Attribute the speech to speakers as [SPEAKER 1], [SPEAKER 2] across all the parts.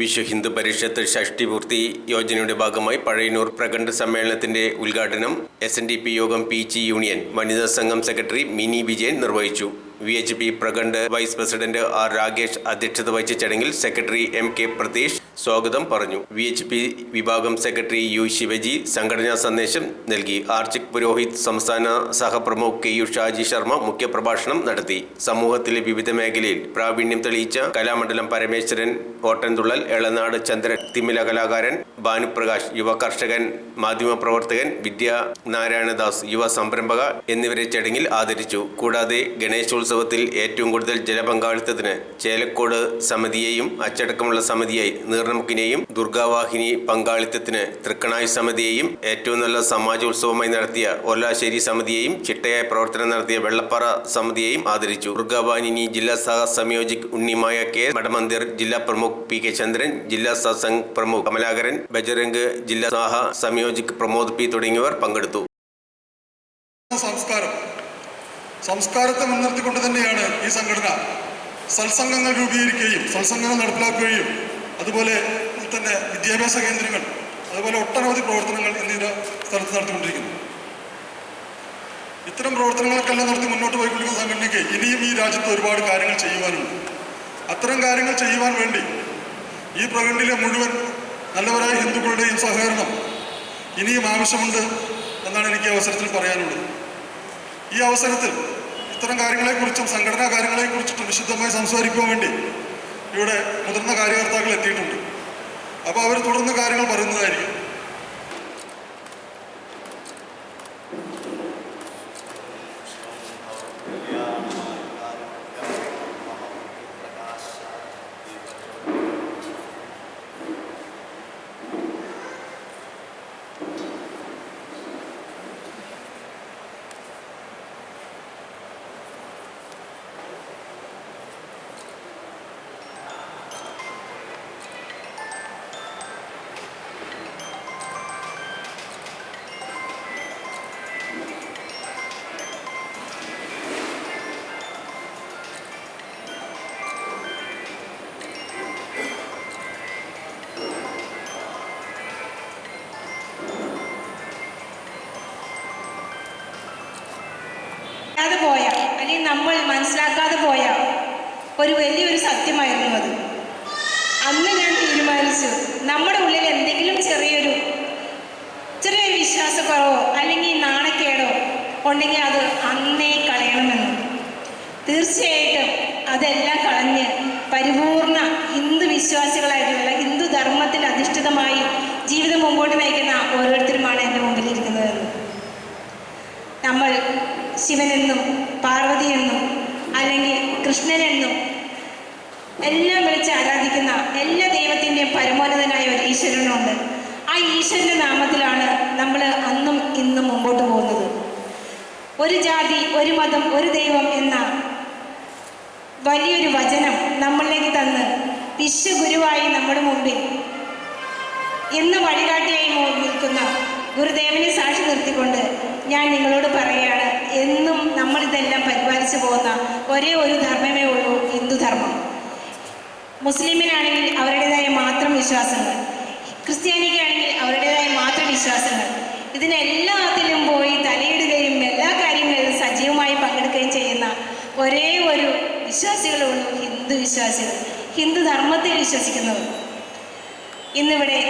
[SPEAKER 1] വിശ്വ ഹിന്ദു പരിഷത്ത് ഷഷ്ടിപൂർത്തി യോജനയുടെ ഭാഗമായി പഴയന്നൂർ പ്രകണ്ഠ സമ്മേളനത്തിന്റെ ഉദ്ഘാടനം S D P Yogam P union വനിതാ സംഘം സെക്രട്ടറി മിനി വിജയൻ നിർവഹിച്ചു. വി എച്ച് പി പ്രഖണ്ഡ് വൈസ് പ്രസിഡന്റ് ആർ രാകേഷ് അധ്യക്ഷത വഹിച്ച ചടങ്ങിൽ സെക്രട്ടറി എം കെ പ്രതീഷ് സ്വാഗതം പറഞ്ഞു. വി എച്ച് പി വിഭാഗം സെക്രട്ടറി യു ശിവജി സംഘടനാ സന്ദേശം നൽകി. ആർച്ചിക് പുരോഹിത് സംസ്ഥാന സഹപ്രമുഖ് കെ യു ഷാജി ശർമ്മ മുഖ്യപ്രഭാഷണം നടത്തി. സമൂഹത്തിലെ വിവിധ മേഖലയിൽ പ്രാവീണ്യം തെളിയിച്ച കലാമണ്ഡലം പരമേശ്വരൻ ഓട്ടൻതുള്ളൽ എളനാട് ചന്ദ്രൻ തിമില കലാകാരൻ ഭാനുപ്രകാശ് യുവ കർഷകൻ മാധ്യമപ്രവർത്തകൻ വിദ്യ നാരായണദാസ് യുവ സംരംഭക എന്നിവരെ ചടങ്ങിൽ ആദരിച്ചു. കൂടാതെ ഗണേശോത്സവത്തിൽ ഏറ്റവും കൂടുതൽ ജലപങ്കാളിത്തത്തിന് ചേലക്കോട് സമിതിയെയും അച്ചടക്കമുള്ള സമിതിയായി നീർണമുക്കിനെയും ദുർഗാവാഹിനി പങ്കാളിത്തത്തിന് തൃക്കണായി സമിതിയെയും ഏറ്റവും നല്ല സമാജോത്സവമായി നടത്തിയ ഒല്ലാശ്ശേരി സമിതിയെയും ചിട്ടയായ പ്രവർത്തനം നടത്തിയ വെള്ളപ്പാറ സമിതിയെയും ആദരിച്ചു. ദുർഗാവാഹിനി ജില്ലാ സഹ സംയോജിക് ഉണ്ണിമായ കെ. മഠമന്ദിർ ജില്ലാ പ്രമുഖ് പി. കെ. ചന്ദ്രൻ ജില്ലാ സത്സംഗ് പ്രമുഖ് കമലാകരൻ ബജരംഗ് ജില്ലാ സാഹ സംയോജിക് പ്രമോദ് പി തുടങ്ങിയവർ പങ്കെടുത്തു.
[SPEAKER 2] സംസ്കാരം. സംസ്കാരത്തെ മുൻനിർത്തിക്കൊണ്ട് തന്നെയാണ് ഈ സംഘടന സത്സംഗങ്ങൾ രൂപീകരിക്കുകയും സത്സംഗങ്ങൾ നടപ്പിലാക്കുകയും അതുപോലെ തന്നെ വിദ്യാഭ്യാസ കേന്ദ്രങ്ങൾ അതുപോലെ ഒട്ടനവധി പ്രവർത്തനങ്ങൾ എന്നിവ സ്ഥലത്ത് നടത്തിക്കൊണ്ടിരിക്കുന്നു. ഇത്തരം പ്രവർത്തനങ്ങൾക്കെല്ലാം നടത്തി മുന്നോട്ട് പോയിക്കൊണ്ടിരിക്കുന്ന സംഘടനയ്ക്ക് ഇനിയും ഈ രാജ്യത്ത് ഒരുപാട് കാര്യങ്ങൾ ചെയ്യുവാനുണ്ട്. അത്തരം കാര്യങ്ങൾ ചെയ്യുവാൻ വേണ്ടി ഈ പ്രകടനയിലെ മുഴുവൻ നല്ലവരായ ഹിന്ദുക്കളുടെയും സഹകരണം ഇനിയും ആവശ്യമുണ്ട് എന്നാണ് എനിക്ക് അവസരത്തിൽ പറയാനുള്ളത്. ഈ അവസരത്തിൽ ഇത്തരം കാര്യങ്ങളെക്കുറിച്ചും സംഘടനാ കാര്യങ്ങളെക്കുറിച്ചിട്ടും വിശുദ്ധമായി സംസാരിക്കുവാൻ വേണ്ടി ഇവിടെ മുതിർന്ന കാര്യകർത്താക്കൾ എത്തിയിട്ടുണ്ട്. അപ്പോൾ അവർ തുടർന്ന് കാര്യങ്ങൾ പറയുന്നതായിരിക്കും.
[SPEAKER 3] അല്ലെങ്കിൽ നമ്മൾ മനസ്സിലാക്കാതെ പോയ ഒരു വലിയൊരു സത്യമായിരുന്നു അത്. അന്ന് ഞാൻ തീരുമാനിച്ചു നമ്മുടെ ഉള്ളിൽ എന്തെങ്കിലും ചെറിയൊരു ചെറിയൊരു വിശ്വാസക്കുറവോ അല്ലെങ്കിൽ നാണക്കേടോ ഉണ്ടെങ്കിൽ അത് അന്നേ കളയണമെന്ന്. തീർച്ചയായിട്ടും അതെല്ലാം കളഞ്ഞ് പരിപൂർണ ഹിന്ദു വിശ്വാസികളായിട്ടുള്ള ഹിന്ദു ധർമ്മത്തിൽ അധിഷ്ഠിതമായി ജീവിതം മുമ്പോട്ട് നയിക്കുന്ന ഓരോരുത്തരുമാണ് എന്റെ മുമ്പിലിരിക്കുന്നത് നമ്മൾ ശിവനെന്നും പാർവതിയെന്നും അല്ലെങ്കിൽ കൃഷ്ണനെന്നും എല്ലാം വിളിച്ച് ആരാധിക്കുന്ന എല്ലാ ദൈവത്തിന്റെയും പരമോന്നതനായ ഒരു ഈശ്വരനുണ്ട്. ആ ഈശ്വരന്റെ നാമത്തിലാണ് നമ്മൾ അന്നും ഇന്നും മുമ്പോട്ട് പോകുന്നത്. ഒരു ജാതി ഒരു മതം ഒരു ദൈവം എന്ന വലിയൊരു വചനം നമ്മളിലേക്ക് തന്ന് വിശ്വഗുരുവായി നമ്മുടെ മുമ്പിൽ ഇന്ന് വഴികാട്ടിയായി നിൽക്കുന്ന ഗുരുദേവനെ സാക്ഷി നിർത്തിക്കൊണ്ട് ഞാൻ നിങ്ങളോട് പറയുകയാണ് എന്നും നമ്മളിതെല്ലാം പരിപാലിച്ചു പോകുന്ന ഒരേ ഒരു ധർമ്മമേ ഉള്ളൂ ഹിന്ദുധർമ്മം മുസ്ലിമിനാണെങ്കിൽ അവരുടേതായ മാത്രം വിശ്വാസങ്ങൾ ക്രിസ്ത്യാനിക്കാണെങ്കിൽ അവരുടേതായ മാത്രം വിശ്വാസങ്ങൾ. ഇതിനെല്ലാത്തിലും പോയി തലയിടുകയും എല്ലാ കാര്യങ്ങളിലും സജീവമായി പങ്കെടുക്കുകയും ചെയ്യുന്ന ഒരേ ഒരു വിശ്വാസികളേ ഉള്ളൂ ഹിന്ദു വിശ്വാസികൾ ഹിന്ദു ധർമ്മത്തിൽ വിശ്വസിക്കുന്നവർ. ഇന്നിവിടെ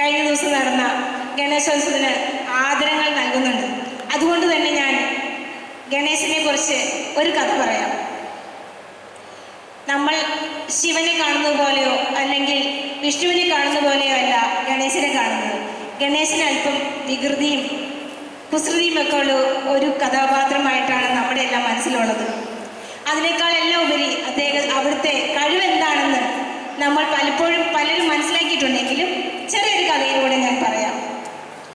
[SPEAKER 3] കഴിഞ്ഞ ദിവസം നടന്ന ഗണേശോത്സവത്തിന് ആദരങ്ങൾ നൽകുന്നുണ്ട്. അതുകൊണ്ട് തന്നെ ഞാൻ ഗണേശനെ കുറിച്ച് ഒരു കഥ പറയാം. നമ്മൾ ശിവനെ കാണുന്ന പോലെയോ അല്ലെങ്കിൽ വിഷ്ണുവിനെ കാണുന്ന പോലെയോ അല്ല ഗണേശനെ കാണുന്നത്. ഗണേശന് അല്പം വികൃതിയും കുസൃതിയും ഒക്കെ ഉള്ള ഒരു കഥാപാത്രമായിട്ടാണ് നമ്മുടെ എല്ലാം മനസ്സിലുള്ളത്. അതിനേക്കാൾ എല്ലാം ഉപരി അദ്ദേഹം അവിടുത്തെ കഴിവെന്താണെന്ന് നമ്മൾ പലപ്പോഴും പലരും മനസ്സിലാക്കിയിട്ടുണ്ടെങ്കിലും ചെറിയൊരു കഥയിലൂടെ ഞാൻ പറയാം.